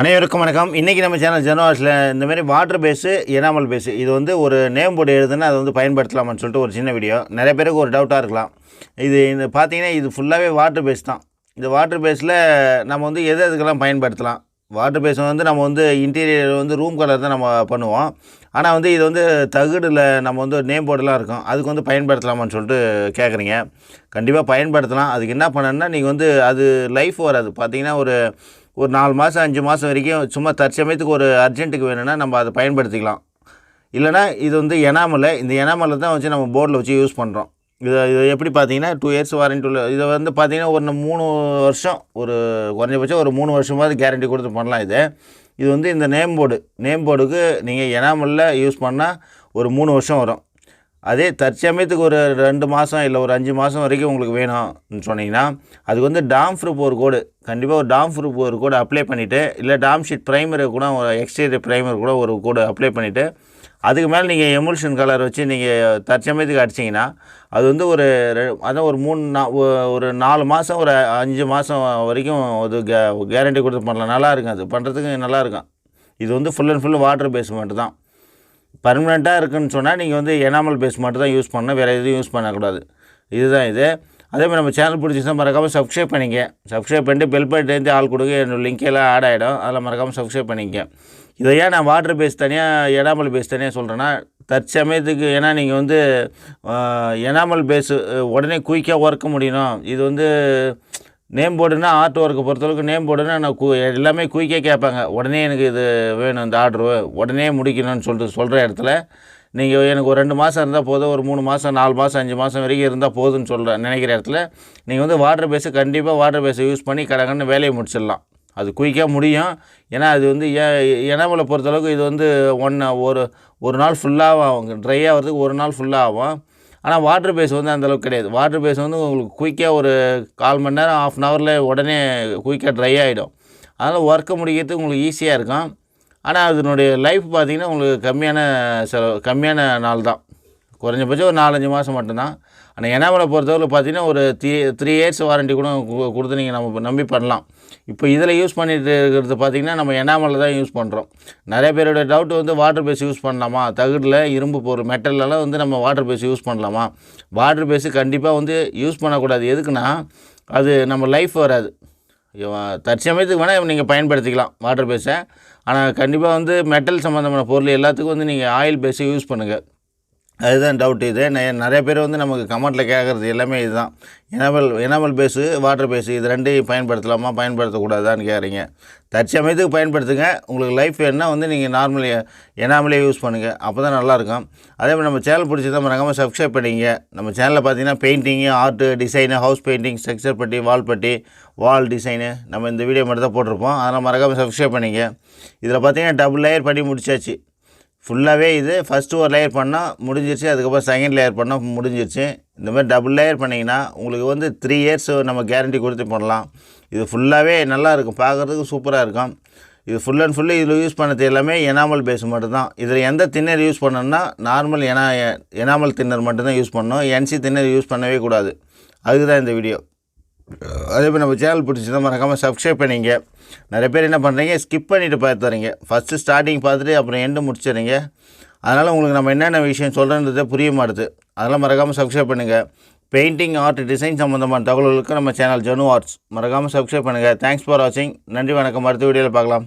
அனைவருக்கும் வணக்கம். இன்றைக்கி நம்ம சேனல் ஜெனவாஸில் இந்த மாதிரி வாட்டர் பேஸு எனாமல் பேஸு இது வந்து ஒரு நேம் போர்டு எழுதுனா அதை வந்து பயன்படுத்தலாமான்னு சொல்லிட்டு ஒரு சின்ன வீடியோ நிறைய பேருக்கு ஒரு டவுட்டாக இருக்கலாம். இது இந்த பார்த்தீங்கன்னா இது ஃபுல்லாகவே வாட்டர் பேஸ் தான். இந்த வாட்டர் பேஸில் நம்ம வந்து எது எதுக்கெல்லாம் பயன்படுத்தலாம்? வாட்டர் பேஸ் வந்து நம்ம வந்து இன்டீரியர் வந்து ரூம் கலர் தான் நம்ம பண்ணுவோம். ஆனால் வந்து இது வந்து தகுடில் நம்ம வந்து நேம் போர்டெலாம் இருக்கும். அதுக்கு வந்து பயன்படுத்தலாமான்னு சொல்லிட்டு கேட்குறீங்க கண்டிப்பாக பயன்படுத்தலாம். அதுக்கு என்ன பண்ணணும்னா நீங்கள் வந்து அது லைஃப் வராது. பார்த்தீங்கன்னா ஒரு ஒரு நாலு மாதம் அஞ்சு மாதம் வரைக்கும் சும்மா தற்சமயத்துக்கு ஒரு அர்ஜென்ட்டுக்கு வேணும்னா நம்ம அதை பயன்படுத்திக்கலாம். இல்லைனா இது வந்து எனாமலை இந்த எனாமலை தான் வச்சு நம்ம போர்டில் வச்சு யூஸ் பண்ணுறோம் இது இது எப்படி பார்த்தீங்கன்னா டூ இயர்ஸ் வாரண்டி உள்ள இதை வந்து பார்த்தீங்கன்னா ஒரு மூணு வருஷம் ஒரு குறைஞ்சபட்சம் ஒரு மூணு வருஷமாவது கேரண்டி கொடுத்து பண்ணலாம் இது. இது வந்து இந்த நேம் போர்டு நேம் போர்டுக்கு நீங்கள் எனாமலில் யூஸ் பண்ணால் ஒரு மூணு வருஷம் வரும். அதே தற்சமயத்துக்கு ஒரு ரெண்டு மாதம் இல்லை ஒரு அஞ்சு மாதம் வரைக்கும் உங்களுக்கு வேணும்னு சொன்னீங்கன்னா அதுக்கு வந்து டாம் ப்ரூப் ஒரு கோடு கண்டிப்பாக ஒரு டாம் ப்ரூப் ஒரு கோடு அப்ளை பண்ணிவிட்டு இல்லை டாம் ஷீட் ப்ரைமர் கூட ஒரு எக்ஸ்டீரியர் ப்ரைமர் கூட ஒரு கோடு அப்ளை பண்ணிவிட்டு அதுக்கு மேலே நீங்கள் எமுல்ஷன் கலர் வச்சு நீங்கள் தற்சமயத்துக்கு அடிச்சிங்கன்னா அது வந்து ஒரு ரெ- அதான் ஒரு மூணு நா ஒரு நாலு மாதம் ஒரு அஞ்சு மாதம் வரைக்கும் அது கே கேரண்டி கொடுத்து பண்ணலாம். நல்லா இருக்கும் அது. பண்ணுறதுக்கு நல்லா இருக்கும். இது வந்து full and full water base மட்டும் தான். பர்மனெண்ட்டாக இருக்குன்னு சொன்னால் நீங்கள் வந்து எனாமல் பேஸ் மட்டும் தான் யூஸ் பண்ணணும். வேறு எதுவும் யூஸ் பண்ணக்கூடாது. இதுதான் இது. அதே மாதிரி நம்ம சேனல் பிடிச்சிச்சுன்னா மறக்காமல் சப்ஸ்கிரைப் பண்ணிங்க. சப்ஸ்கிரைப் பண்ணிட்டு பெல் பட்டேருந்து ஆள் கொடுங்க. என்னோட லிங்க் எல்லாம் ஆட் ஆகிடும் அதில் மறக்காமல் சப்ஸ்கிரைப் பண்ணிக்க இதை ஏன் நான் வாட்டர் பேஸ் தனியாக எனாமல் பேஸ் தனியாக சொல்கிறேன்னா தற்சமயத்துக்கு ஏன்னா நீங்கள் வந்து எனாமல் பேஸு உடனே குயிக்காக ஒர்க்க முடியணும். இது வந்து நேம் போர்டுனா ஆர்ட் ஒர்க்கை பொறுத்தளவுக்கு நேம் போர்டுனா நான் கு எல்லாமே குயிக்காக கேட்பாங்க. உடனே எனக்கு இது வேணும் இந்த ஆர்டரு உடனே முடிக்கணும்னு சொல்லிட்டு சொல்கிற இடத்துல நீங்கள் எனக்கு ஒரு ரெண்டு மாதம் இருந்தால் போதும் ஒரு மூணு மாதம் நாலு மாதம் அஞ்சு மாதம் வரைக்கும் இருந்தால் போதும்னு சொல்கிற நினைக்கிற இடத்துல நீங்கள் வந்து வாட்டர் பேஸை கண்டிப்பாக வாட்டர் பேஸை யூஸ் பண்ணி கடகன்னு வேலையை முடிச்சிடலாம். அது குயிக்காக முடியும். ஏன்னா அது வந்து எனாமலை பொறுத்தளவுக்கு இது வந்து ஒன்று ஒரு ஒரு நாள் ஃபுல்லாக ஆகும் ட்ரை ஆகிறதுக்கு ஒரு நாள் ஃபுல்லாக ஆகும் ஆனால் வாட்டர் பேஸ் வந்து அந்தளவுக்கு கிடையாது. வாட்டர் பேஸ் வந்து உங்களுக்கு குயிக்காக ஒரு கால் மணி நேரம் ஆஃப் அன் ஹவரில் உடனே குயிக்காக ட்ரை ஆகிடும் அதனால் ஒர்க்கை முடிக்கிறதுக்கு உங்களுக்கு ஈஸியாக இருக்கும். ஆனால் அதனுடைய லைஃப் பார்த்திங்கன்னா உங்களுக்கு கம்மியான செலவு கம்மியான நாள் தான் குறைஞ்சபட்சம் ஒரு நாலஞ்சு மாதம் மட்டும்தான். ஆனால் எனாமலை பொறுத்தவரை பார்த்தீங்கன்னா ஒரு த்ரீ த்ரீ இயர்ஸ் வாரண்டி கூட கொடுத்து நீங்கள் நம்ம நம்பி பண்ணலாம். இப்போ இதில் யூஸ் பண்ணிட்டு இருக்கிறது பார்த்தீங்கன்னா நம்ம எனாமலில் தான் யூஸ் பண்ணுறோம் நிறைய பேரோட டவுட் வந்து வாட்டர் பேஸ் யூஸ் பண்ணலாமா? தகுடில் இரும்பு பொருள் மெட்டல்லாம் வந்து நம்ம வாட்டர் பேஸ் யூஸ் பண்ணலாமா? வாட்டர் பேஸு கண்டிப்பாக வந்து யூஸ் பண்ணக்கூடாது. எதுக்குன்னா அது நம்ம லைஃப் வராது. தற்சமயத்துக்கு வேணால் நீங்கள் பயன்படுத்திக்கலாம் வாட்டர் பேஸை ஆனால் கண்டிப்பாக வந்து மெட்டல் சம்மந்தமான பொருள் எல்லாத்துக்கும் வந்து நீங்கள் ஆயில் பேஸை யூஸ் பண்ணுங்கள் அதுதான் டவுட் இது நிறைய பேர் வந்து நமக்கு கமெண்ட்டில் கேட்குறது எல்லாமே இதுதான். Enamel enamel base water base இது ரெண்டையும் பயன்படுத்தலாமா பயன்படுத்தக்கூடாதான்னு கேட்குறீங்க தற்சமயத்துக்கு பயன்படுத்துங்க. உங்களுக்கு லைஃப் என்ன வந்து நீங்கள் நார்மல் எனாமலே யூஸ் பண்ணுங்கள் அப்போ தான் நல்லாயிருக்கும். அதே மாதிரி நம்ம சேனல் பிடிச்சதா மறக்காமல் சப்ஸ்கிரைப் பண்ணிங்க நம்ம சேனலில் பார்த்தீங்கன்னா painting art design house painting structure putty wall putty வால் டிசைனு நம்ம இந்த வீடியோ மட்டும் தான் போட்டிருப்போம். அதனால் மறக்காமல் சப்ஸ்கிரைப் பண்ணிங்க இதில் பார்த்தீங்கன்னா டபுள் லேயர் பண்ணி முடிச்சாச்சு. ஃபுல்லாகவே இது ஃபஸ்ட்டு ஒரு லேயர் பண்ணால் முடிஞ்சிருச்சு அதுக்கப்புறம் செகண்ட் லேயர் பண்ணால் முடிஞ்சிருச்சு. இந்த மாதிரி டபுள் லேயர் பண்ணிங்கன்னா உங்களுக்கு வந்து த்ரீ இயர்ஸ் நம்ம கேரண்டி கொடுத்து பண்ணலாம் இது ஃபுல்லாகவே நல்லாயிருக்கும் பார்க்குறதுக்கு சூப்பராக இருக்கும். இது ஃபுல் அண்ட் ஃபுல்லு இதில் யூஸ் பண்ணது எல்லாமே எனாமல் பேஸ் மட்டும்தான். இதில் எந்த தின்னர் யூஸ் பண்ணணும்னா நார்மல் எனா எனாமல் தின்னர் மட்டும்தான் யூஸ் பண்ணணும். என்சி தின்னர் யூஸ் பண்ணவே கூடாது. அதுக்கு தான் இந்த வீடியோ அதே மாதிரி நம்ம சேனல் பிடிச்சிருந்தா மறக்காமல் சப்ஸ்கிரைப் பண்ணிங்க. நிறைய பேர் என்ன பண்ணுறீங்க ஸ்கிப் பண்ணிவிட்டு பார்த்துறீங்க ஃபஸ்ட்டு ஸ்டார்டிங் பார்த்துட்டு அப்புறம் எண்டு முடிச்சிடுறீங்க. அதனால் உங்களுக்கு நம்ம என்னென்ன விஷயம் சொல்கிறன்றதே புரிய மாட்டுது. அதெல்லாம் மறக்காமல் சப்ஸ்கிரைப் பண்ணுங்கள் பெயிண்டிங் ஆர்ட் டிசைன் சம்மந்தமான தகவல்களுக்கு நம்ம சேனல் ஜனு ஆர்ட்ஸ் மறக்காமல் சப்ஸ்கிரைப் பண்ணுங்கள் தேங்க்ஸ் ஃபார் வாட்சிங் நன்றி வணக்கம். அடுத்த வீடியோவில் பார்க்கலாம்.